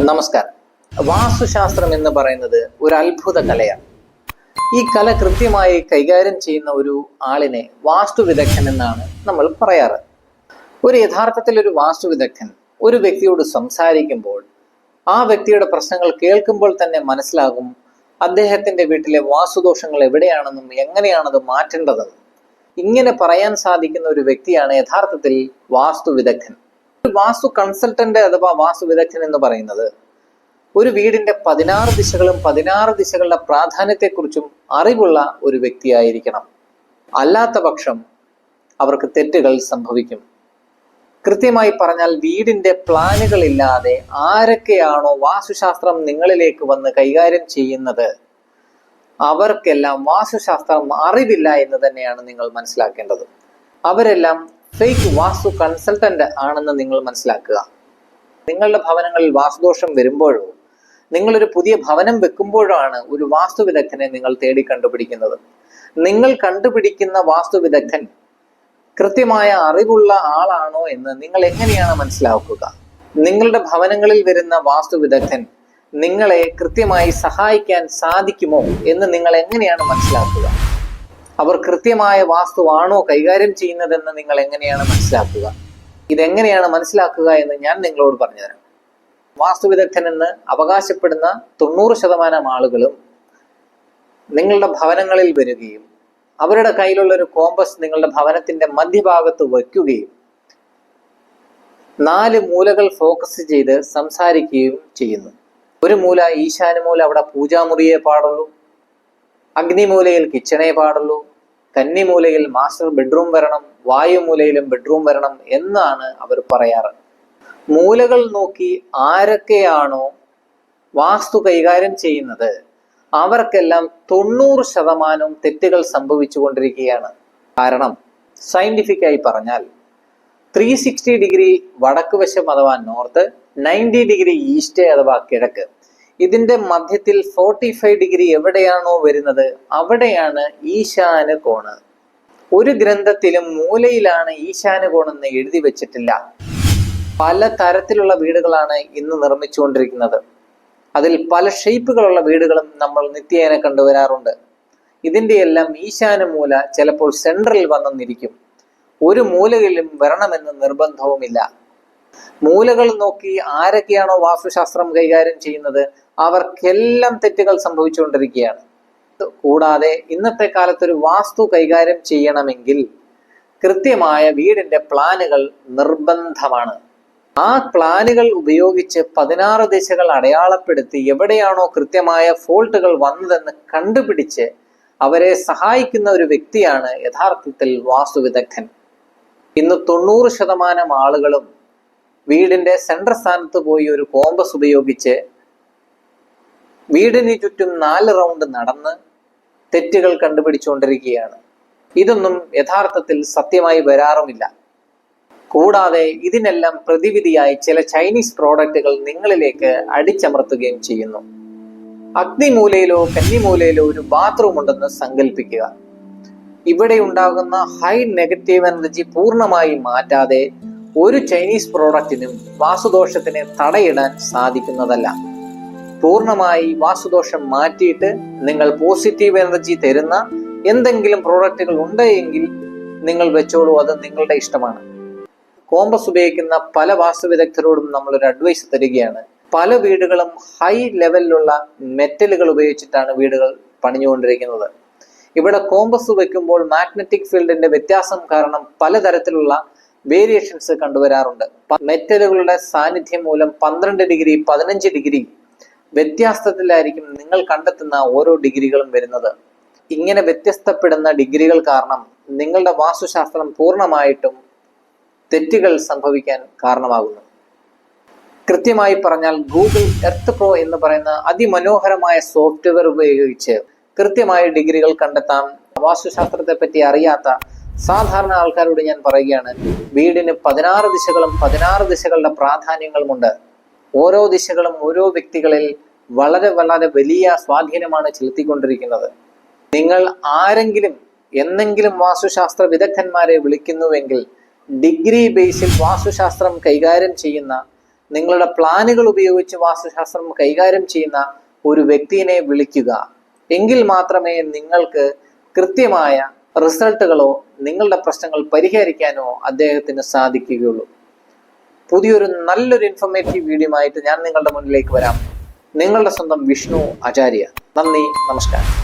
നമസ്കാരം. വാസ്തുശാസ്ത്രം എന്ന് പറയുന്നത് ഒരു അത്ഭുത കലയാണ്. ഈ കല കൃത്യമായി കൈകാര്യം ചെയ്യുന്ന ഒരു ആളിനെ വാസ്തു വിദഗ്ധൻ എന്നാണ് നമ്മൾ പറയാറ്. ഒരു യഥാർത്ഥത്തിൽ ഒരു വാസ്തു വിദഗ്ധൻ ഒരു വ്യക്തിയോട് സംസാരിക്കുമ്പോൾ ആ വ്യക്തിയുടെ പ്രശ്നങ്ങൾ കേൾക്കുമ്പോൾ തന്നെ മനസ്സിലാകും അദ്ദേഹത്തിന്റെ വീട്ടിലെ വാസ്തുദോഷങ്ങൾ എവിടെയാണെന്നും എങ്ങനെയാണത് മാറ്റേണ്ടതെന്നും. ഇങ്ങനെ പറയാൻ സാധിക്കുന്ന ഒരു വ്യക്തിയാണ് യഥാർത്ഥത്തിൽ വാസ്തു വിദഗ്ധൻ. വാസ്തു കൺസൾട്ടന്റ് അഥവാ വാസ്തു വിദഗ്ധൻ എന്ന് പറയുന്നത് ഒരു വീടിന്റെ പതിനാറ് ദിശകളും പതിനാറ് ദിശകളുടെ പ്രാധാന്യത്തെക്കുറിച്ചും അറിവുള്ള ഒരു വ്യക്തിയായിരിക്കണം. അല്ലാത്ത പക്ഷം അവർക്ക് തെറ്റുകൾ സംഭവിക്കും. കൃത്യമായി പറഞ്ഞാൽ വീടിന്റെ പ്ലാനുകൾ ഇല്ലാതെ ആരൊക്കെയാണോ വാസ്തുശാസ്ത്രം നിങ്ങളിലേക്ക് വന്ന് കൈകാര്യം ചെയ്യുന്നത് അവർക്കെല്ലാം വാസ്തുശാസ്ത്രം അറിവില്ല എന്ന് തന്നെയാണ് നിങ്ങൾ മനസ്സിലാക്കേണ്ടത്. അവരെല്ലാം ഫേക്ക് വാസ്തു കൺസൾട്ടന്റ് ആണെന്ന് നിങ്ങൾ മനസ്സിലാക്കുക. നിങ്ങളുടെ ഭവനങ്ങളിൽ വാസ്തുദോഷം വരുമ്പോഴോ നിങ്ങളൊരു പുതിയ ഭവനം വെക്കുമ്പോഴോ ആണ് ഒരു വാസ്തു വിദഗ്ധനെ നിങ്ങൾ തേടി കണ്ടുപിടിക്കുന്നത്. നിങ്ങൾ കണ്ടുപിടിക്കുന്ന വാസ്തു വിദഗ്ധൻ കൃത്യമായ അറിവുള്ള ആളാണോ എന്ന് നിങ്ങൾ എങ്ങനെയാണ് മനസ്സിലാക്കുക? നിങ്ങളുടെ ഭവനങ്ങളിൽ വരുന്ന വാസ്തു വിദഗ്ധൻ നിങ്ങളെ കൃത്യമായി സഹായിക്കാൻ സാധിക്കുമോ എന്ന് നിങ്ങൾ എങ്ങനെയാണ് മനസ്സിലാക്കുക? അവർ കൃത്യമായ വാസ്തുവാണോ കൈകാര്യം ചെയ്യുന്നതെന്ന് നിങ്ങൾ എങ്ങനെയാണ് മനസ്സിലാക്കുക? ഇതെങ്ങനെയാണ് മനസ്സിലാക്കുക എന്ന് ഞാൻ നിങ്ങളോട് പറഞ്ഞുതരാം. വാസ്തു വിദഗ്ധൻ എന്ന് അവകാശപ്പെടുന്ന തൊണ്ണൂറ് ശതമാനം ആളുകളും നിങ്ങളുടെ ഭവനങ്ങളിൽ വരികയും അവരുടെ കയ്യിലുള്ള ഒരു കോമ്പസ് നിങ്ങളുടെ ഭവനത്തിന്റെ മധ്യഭാഗത്ത് വയ്ക്കുകയും നാല് മൂലകൾ ഫോക്കസ് ചെയ്ത് സംസാരിക്കുകയും ചെയ്യുന്നു. ഒരു മൂല ഈശാനുമൂല അവിടെ പൂജാമുറിയെ പാടുള്ളൂ അഗ്നിമൂലയിൽ കിച്ചണേ പാടുള്ളൂ. കന്നിമൂലയിൽ മാസ്റ്റർ ബെഡ്റൂം വരണം വായുമൂലയിലും ബെഡ്റൂം വരണം എന്നാണ് അവർ പറയാറ്. മൂലകൾ നോക്കി ആരൊക്കെയാണോ വാസ്തു കൈകാര്യം ചെയ്യുന്നത് അവർക്കെല്ലാം തൊണ്ണൂറ് ശതമാനവും തെറ്റുകൾ സംഭവിച്ചു കൊണ്ടിരിക്കുകയാണ് കാരണം സയന്റിഫിക് ആയി പറഞ്ഞാൽ ത്രീ സിക്സ്റ്റി ഡിഗ്രി വടക്ക് വശം അഥവാ നോർത്ത് നയന്റി ഡിഗ്രി ഈസ്റ്റ് അഥവാ കിഴക്ക്. ഇതിന്റെ മധ്യത്തിൽ ഫോർട്ടി ഫൈവ് ഡിഗ്രി എവിടെയാണോ വരുന്നത്? അവിടെയാണ് ഈശാന കോണ്. ഒരു ഗ്രന്ഥത്തിലും മൂലയിലാണ് ഈശാന കോണെന്ന് എഴുതി വെച്ചിട്ടില്ല. പല തരത്തിലുള്ള വീടുകളാണ് ഇന്ന് നിർമ്മിച്ചുകൊണ്ടിരിക്കുന്നത്. അതിൽ പല ഷേപ്പുകളുള്ള വീടുകളും നമ്മൾ നിത്യേന കണ്ടുവരാറുണ്ട്. ഇതിന്റെ എല്ലാം ഈശാന മൂല ചിലപ്പോൾ സെൻട്രൽ വന്നെന്നിരിക്കും. ഒരു മൂലയിലും വരണമെന്ന് നിർബന്ധവുമില്ല. മൂലകൾ നോക്കി ആരൊക്കെയാണോ വാസ്തുശാസ്ത്രം കൈകാര്യം ചെയ്യുന്നത്? അവർക്കെല്ലാം തെറ്റുകൾ സംഭവിച്ചുകൊണ്ടിരിക്കുകയാണ്. കൂടാതെ ഇന്നത്തെ കാലത്ത് ഒരു വാസ്തു കൈകാര്യം ചെയ്യണമെങ്കിൽ കൃത്യമായ വീടിന്റെ പ്ലാനുകൾ നിർബന്ധമാണ്. ആ പ്ലാനുകൾ ഉപയോഗിച്ച് പതിനാറ് ദിശകൾ അടയാളപ്പെടുത്തി എവിടെയാണോ കൃത്യമായ ഫോൾട്ടുകൾ വന്നതെന്ന് കണ്ടുപിടിച്ച് അവരെ സഹായിക്കുന്ന ഒരു വ്യക്തിയാണ് യഥാർത്ഥത്തിൽ വാസ്തു വിദഗ്ധൻ. ഇന്ന് തൊണ്ണൂറ് ശതമാനം ആളുകളും വീടിന്റെ സെൻട്രൽ സ്ഥാനത്ത് പോയി ഒരു കോമ്പസ് ഉപയോഗിച്ച് വീടിന് ചുറ്റും നാല് റൗണ്ട് നടന്ന് തെറ്റുകൾ കണ്ടുപിടിച്ചുകൊണ്ടിരിക്കുകയാണ്. ഇതൊന്നും യഥാർത്ഥത്തിൽ സത്യമായി വരാറുമില്ല. കൂടാതെ ഇതിനെല്ലാം പ്രതിവിധിയായി ചില ചൈനീസ് പ്രോഡക്റ്റുകൾ നിങ്ങളിലേക്ക് അടിച്ചമർത്തുകയും ചെയ്യുന്നു. അഗ്നിമൂലയിലോ കന്നിമൂലയിലോ ഒരു ബാത്റൂം ഉണ്ടെന്ന് സങ്കല്പിക്കുക ഇവിടെ ഉണ്ടാകുന്ന ഹൈ നെഗറ്റീവ് എനർജി പൂർണമായി മാറ്റാതെ ഒരു ചൈനീസ് പ്രോഡക്റ്റിനും വാസുദോഷത്തിന് തടയിടാൻ സാധിക്കുന്നതല്ല. പൂർണമായി വാസുദോഷം മാറ്റിയിട്ട് നിങ്ങൾ പോസിറ്റീവ് എനർജി തരുന്ന എന്തെങ്കിലും പ്രോഡക്റ്റുകൾ ഉണ്ടെങ്കിൽ നിങ്ങൾ വെച്ചോളൂ അത് നിങ്ങളുടെ ഇഷ്ടമാണ്. കോമ്പസ് ഉപയോഗിക്കുന്ന പല വാസ്തു വിദഗ്ധരോടും നമ്മൾ ഒരു അഡ്വൈസ് തരികയാണ്. പല വീടുകളും ഹൈ ലെവലിലുള്ള മെറ്റലുകൾ ഉപയോഗിച്ചിട്ടാണ് വീടുകൾ പണിഞ്ഞുകൊണ്ടിരിക്കുന്നത്. ഇവിടെ കോമ്പസ് വെക്കുമ്പോൾ മാഗ്നറ്റിക് ഫീൽഡിന്റെ വ്യത്യാസം കാരണം പലതരത്തിലുള്ള വേരിയേഷൻസ് കണ്ടുവരാറുണ്ട്. മെറ്റലുകളുടെ സാന്നിധ്യം മൂലം പന്ത്രണ്ട് ഡിഗ്രി പതിനഞ്ച് ഡിഗ്രി വ്യത്യാസത്തിലായിരിക്കും നിങ്ങൾ കണ്ടെത്തുന്ന ഓരോ ഡിഗ്രികളും വരുന്നത്. ഇങ്ങനെ വ്യത്യസ്തപ്പെടുന്ന ഡിഗ്രികൾ കാരണം നിങ്ങളുടെ വാസ്തുശാസ്ത്രം പൂർണമായിട്ടും തെറ്റുകൾ സംഭവിക്കാൻ കാരണമാകുന്നു. കൃത്യമായി പറഞ്ഞാൽ ഗൂഗിൾ എർത്ത് പ്രോ എന്ന് പറയുന്ന അതിമനോഹരമായ സോഫ്റ്റ്വെയർ ഉപയോഗിച്ച് കൃത്യമായ ഡിഗ്രികൾ കണ്ടെത്താം. വാസ്തുശാസ്ത്രത്തെ പറ്റി അറിയാത്ത സാധാരണ ആൾക്കാരോട് ഞാൻ പറയുകയാണ് വീടിന് പതിനാറ് ദിശകളും പതിനാറ് ദിശകളുടെ പ്രാധാന്യങ്ങളുമുണ്ട്. ഓരോ ദിശകളും ഓരോ വ്യക്തികളിൽ വളരെ വളരെ വലിയ സ്വാധീനമാണ് ചെലുത്തിക്കൊണ്ടിരിക്കുന്നത്. നിങ്ങൾ ആരെങ്കിലും എന്നെങ്കിലും വാസ്തുശാസ്ത്ര വിദഗ്ധന്മാരെ വിളിക്കുന്നുവെങ്കിൽ ഡിഗ്രി ബേസിൽ വാസ്തുശാസ്ത്രം കൈകാര്യം ചെയ്യുന്ന നിങ്ങളുടെ പ്ലാനുകൾ ഉപയോഗിച്ച് വാസ്തുശാസ്ത്രം കൈകാര്യം ചെയ്യുന്ന ഒരു വ്യക്തിയെ വിളിക്കുക. എങ്കിൽ മാത്രമേ നിങ്ങൾക്ക് കൃത്യമായ റിസൾട്ടുകളോ നിങ്ങളുടെ പ്രശ്നങ്ങൾ പരിഹരിക്കാനോ അദ്ദേഹത്തിന് സാധിക്കുകയുള്ളൂ. പുതിയൊരു നല്ലൊരു ഇൻഫോർമേറ്റീവ് വീഡിയോ ആയിട്ട് ഞാൻ നിങ്ങളുടെ മുന്നിലേക്ക് വരാം. നിങ്ങളുടെ സ്വന്തം വിഷ്ണു ആചാര്യ. നന്ദി നമസ്കാരം.